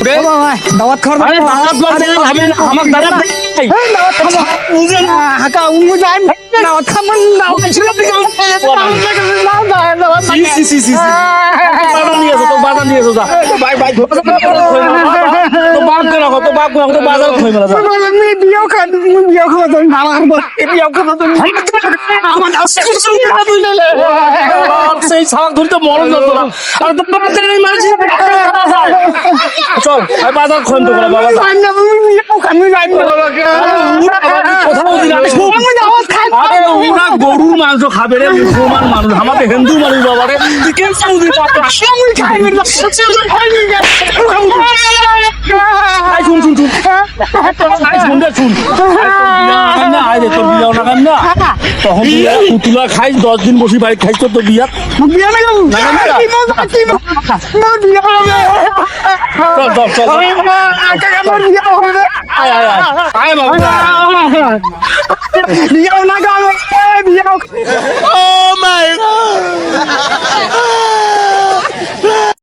আমাকে দাওয়াত খাওয়ার আরে দাঁড়াত বাজে আমি আমার দাঁড়াত দেই। হাকা উমু যাই দাওয়াত খামান দাওয়াত ছিল সি সি সি সি বাদাম নিয়ে তো বাদাম নিয়ে যা ভাই ভাই তো বাপ করে রাখো তো বাপ করে রাখো তো বাজার খই মেলা যা বিয়াও খান বিয়াও খাওয়া তো না আমার বিয়াও খাওয়া তো আমার সেই ছাড়া ধরে তো মরণ যেত আর তো চল আমি বাজার খই তো বাবা। গরুর মাংস খাবে রে মুসলমান মানুষ আমাদের হিন্দু মানুষ বাবা রে। তুই কেন সৌদি আই শুন শুন শুন। আই শুন রে শুন। না আই রে তোর বিয়াও না কান না তখন বিয়া পুতুলা খাইস দশ দিন বসি বাইক খাইস তোর তো বিয়া। বিয়া না বিয়া বিয়াও